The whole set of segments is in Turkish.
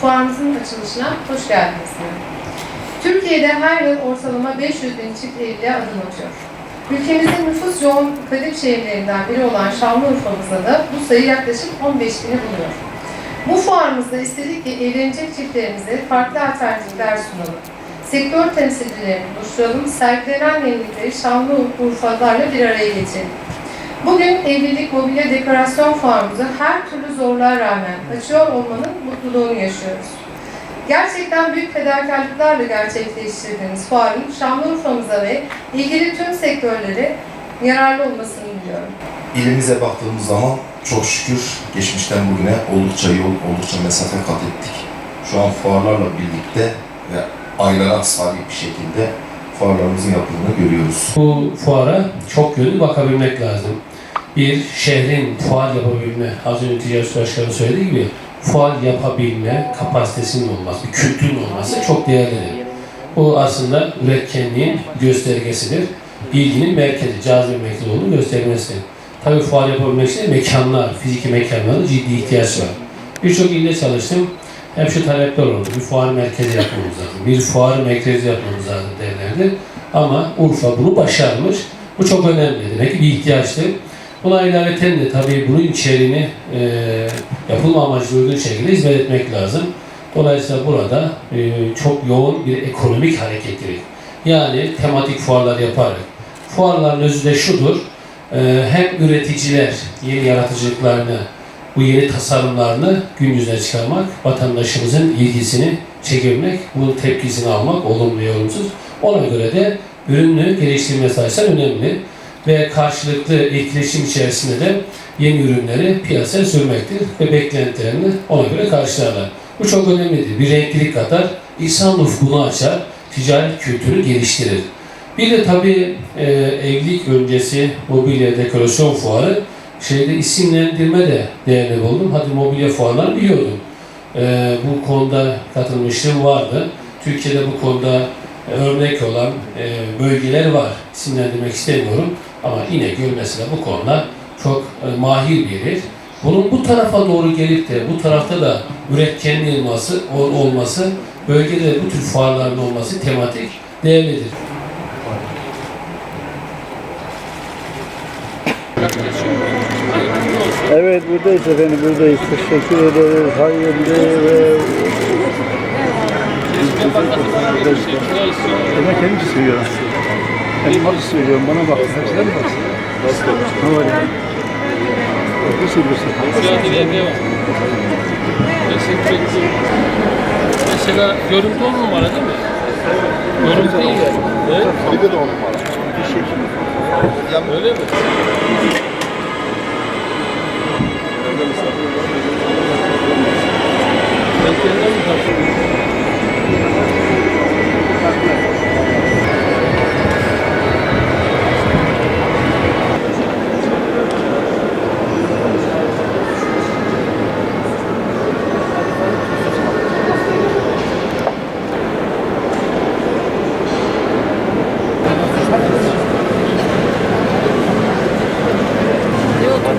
Fuarımızın açılışına hoş geldiniz. Türkiye'de her yıl ortalama 500 bin çift evliliğe adım atıyor. Ülkemizin nüfus yoğun kadim şehirlerinden biri olan Şanlıurfa'mızda da bu sayı yaklaşık 15 bini buluyor. Bu fuarımızda istedik ki evlenecek çiftlerimize farklı alternatifler sunalım. Sektör temsilcilerini buluşturalım, sergilenen yenilikleri Şanlıurfa'larla bir araya getirelim. Bugün evlilik mobilya dekorasyon fuarımızı her türlü zorluğa rağmen açıyor olmanın mutluluğunu yaşıyoruz. Gerçekten büyük fedakarlıklarla gerçekleştirdiğimiz fuarın Şanlıurfa'mıza ve ilgili tüm sektörlere yararlı olmasını diliyorum. İlimize baktığımız zaman çok şükür geçmişten bugüne oldukça yol, oldukça mesafe kat ettik. Şu an fuarlarla birlikte ve aylara sahip bir şekilde fuarlarımızın yapıldığını görüyoruz. Bu fuara çok yönlü bakabilmek lazım. Bir şehrin fuar yapabilme, az önce Ticaret Başkanı söylediği gibi fuar yapabilme kapasitesinin olması, bir kültürün olması çok değerlidir. Bu aslında üretkenliğin göstergesidir. İlginin merkezi, cazibe merkezi olduğunu göstermesidir. Tabii fuar yapabilmek için mekanlar, fiziki mekanlarda ciddi ihtiyaç var. Birçok ilde çalıştım. Hep şu talepler oldu. Bir fuar merkezi yapmamız lazım. Bir fuar merkezi yapmamız lazım derlerdi. Ama Urfa bunu başarmış. Bu çok önemli. Demek ki bir ihtiyaçtı. Buna ilaveten de tabii bunun içeriğini e, yapılma amacı uygun şekilde hizmet etmek lazım. Dolayısıyla burada e, çok yoğun bir ekonomik hareketlilik. Yani tematik fuarlar yaparak. Fuarların özü de şudur. e, hem üreticiler yeni yaratıcılıklarını, bu yeni tasarımlarını gün yüzüne çıkarmak, vatandaşımızın ilgisini çekebilmek, bunun tepkisini almak, olumlu ve olumsuz. Ona göre de ürünü geliştirmesi açısından önemli ve karşılıklı etkileşim içerisinde de yeni ürünleri piyasaya sürmektir ve beklentilerini ona göre karşılarlar. Bu çok önemlidir. Bir renklilik katar, insan ufkunu açar, ticaret kültürü geliştirir. Bir de tabii e, evlilik öncesi mobilya dekorasyon fuarı şeyde isimlendirme de değerli buldum. Hadi mobilya fuarlarını biliyordum. E, bu konuda katılmışlığım vardı. Türkiye'de bu konuda örnek olan e, bölgeler var. İsimlendirmek istemiyorum. Ama İnegöl mesela bu konuda çok e, mahir bir yer. Bunun bu tarafa doğru gelip de bu tarafta da üretkenliğin olması, ol- olması bölgede bu tür fuarların olması tematik değerlidir. Evet buradayız efendim buradayız. Teşekkür ederiz. Hayırlı ve ben kendim söylüyorum. Ben nasıl söylüyorum bana bak. Hepsinden mi baksın? Ne var ya? Ne söylüyorsun? Mesela görüntü on numara değil mi? Görüntü iyi yani. Evet. Bir de on numara. Öyle mi?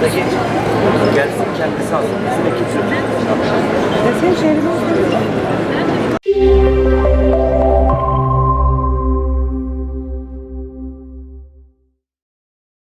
Buradaki gelsin kendisi alsın. Bizim ekip sürdü. Senin şehrine